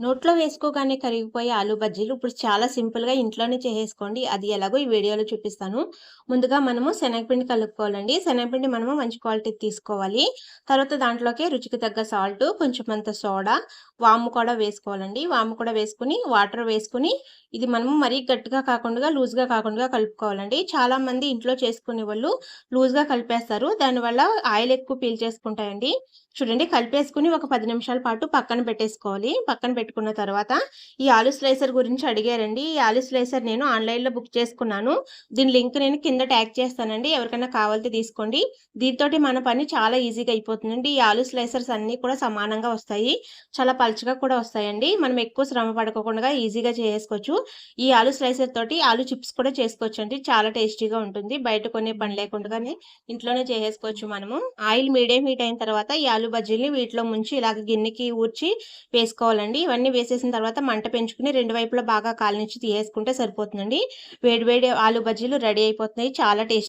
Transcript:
నోట్లో వేసుకోగానే కరిగిపోయే ఆలు బజ్జీలు ఇప్పుడు చాలా సింపుల్‌గా ఇంట్లోనే చేసేసుకోండి. అది ఎలాగో ఈ వీడియోలో చూపిస్తాను. ముందుగా మనము శనగపిండి కలుపుకోవాలండి. శనగపిండి మనము మంచి క్వాలిటీ తీసుకోవాలి. తర్వాత దాంట్లోకి రుచికి తగ్గ సాల్టు, కొంచెమంత సోడా, వాము కూడా వేసుకోవాలండి. వాము కూడా వేసుకొని, వాటర్ వేసుకొని, ఇది మనము మరీ గట్టిగా కాకుండా లూజ్‌గా కాకుండా కలుపుకోవాలండి. చాలామంది ఇంట్లో చేసుకునే వాళ్ళు లూజ్‌గా కలిపేస్తారు. దానివల్ల ఆయిల్ ఎక్కువ పీల్చేసుకుంటాయండి. చూడండి కలిపేసుకొని ఒక పది నిమిషాల పాటు పక్కన పెట్టేసుకోవాలి. పక్కన పెట్టుకున్న తర్వాత ఈ ఆలు స్లైసర్ గురించి అడిగారండి. ఈ ఆలు స్లైసర్ నేను ఆన్‌లైన్‌లో బుక్ చేసుకున్నాను. దీని లింక్ నేను కింద ట్యాగ్ చేస్తానండి. ఎవరికైనా కావాలితే తీసుకోండి. దీంతో మన పని చాలా ఈజీగా అయిపోతుందండి. ఈ ఆలు స్లైసర్స్ అన్నీ కూడా సమానంగా వస్తాయి. చాలా పలుచగా కూడా వస్తాయండి. మనం ఎక్కువ శ్రమ పడకుండా ఈజీగా చేసుకోవచ్చు ఈ ఆలు స్లైసర్ తోటి ఆలు చిప్స్ కూడా చేసుకోవచ్చు అండి చాలా టేస్టీగా ఉంటుంది. బయట కొనే పని లేకుండానే ఇంట్లోనే చేసేసుకోవచ్చు మనము. ఆయిల్ మీడియం హీట్ అయిన తర్వాత ఈ ఆలు బజ్జీల్ని వీటిలో ముంచి ఇలాగ గిన్నెకి ఊర్చి వేసుకోవాలండి. ఇవన్నీ వేసేసిన తర్వాత మంట పెంచుకొని రెండు వైపులా బాగా కాలనిచ్చి తీసేసుకుంటే సరిపోతుందండి. వేడి వేడి ఆలు బజ్జీలు రెడీ అయిపోతున్నాయి. చాలా టేస్ట్